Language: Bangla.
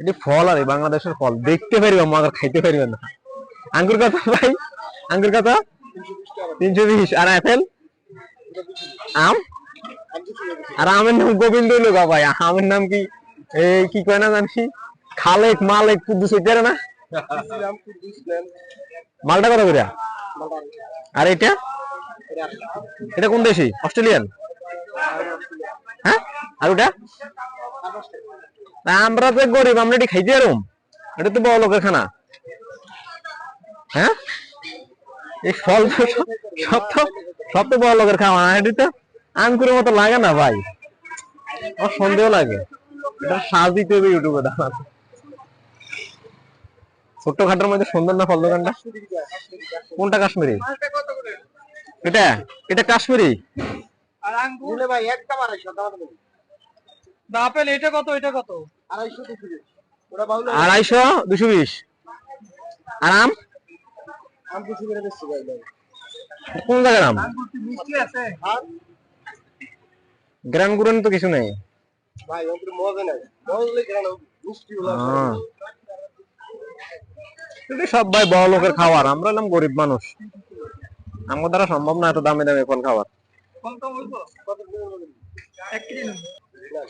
এটি ফল আর বাংলাদেশের ফল। দেখতে পারিবে মগার খাইতে পারিবে না। আঙ্গুর কত ভাই? আঙ্গুর কত? তিনশো বিশ। আর আপেল? আম? আর আমের নাম গোবিন্দ গা ভাই। আমের নাম কি? এই কি কয় না জানি খালেক মালেক কুদ্দুস হইতে না? মালটা কত করে? আর এটা? এটা কোন দেশি? অস্ট্রেলিয়ান? হ্যাঁ? আর ওটা? তা আমরা তো গরিব আমরা এটি খাইতে পারুম এটা তো বড় লোকের খানা। হ্যাঁ? এই ফল তো সব- তো সব তো বড় লোকের খাওয়া এটি তো আঙ্কুরের মতো লাগে না ভাই। আমার সন্দেহ লাগে। এটা সাজ দিতে হবে ইউটিউবে দাঁড়ান ছোট্ট খাটের মধ্যে সুন্দর না ফল দোকানটা? কোনটা কাশ্মীরি? এটা? এটা কাশ্মীরি? আর আঙ্গুর? ভাই আড়াইশো বা আপেল এটা কত এটা কত? আড়াইশো দুশো বিশ। ওটা বাউল আড়াইশো দুশো বিশ। আর আম? আম দুশো করে বেশি ভাই ভাই কোন জায়গার আম? মিষ্টি আছে। আর? গ্রান গুরান তো কিছু নেই। ভাই ওদের মজা নাই। বললে কেন? মিষ্টি গুলো কিন্তু সব ভাই বড় লোকের খাওয়ার আমরা এলাম গরিব মানুষ। আমার দ্বারা সম্ভব না এত দামি দামি ফল বলব। কত করে এক কেজি। না,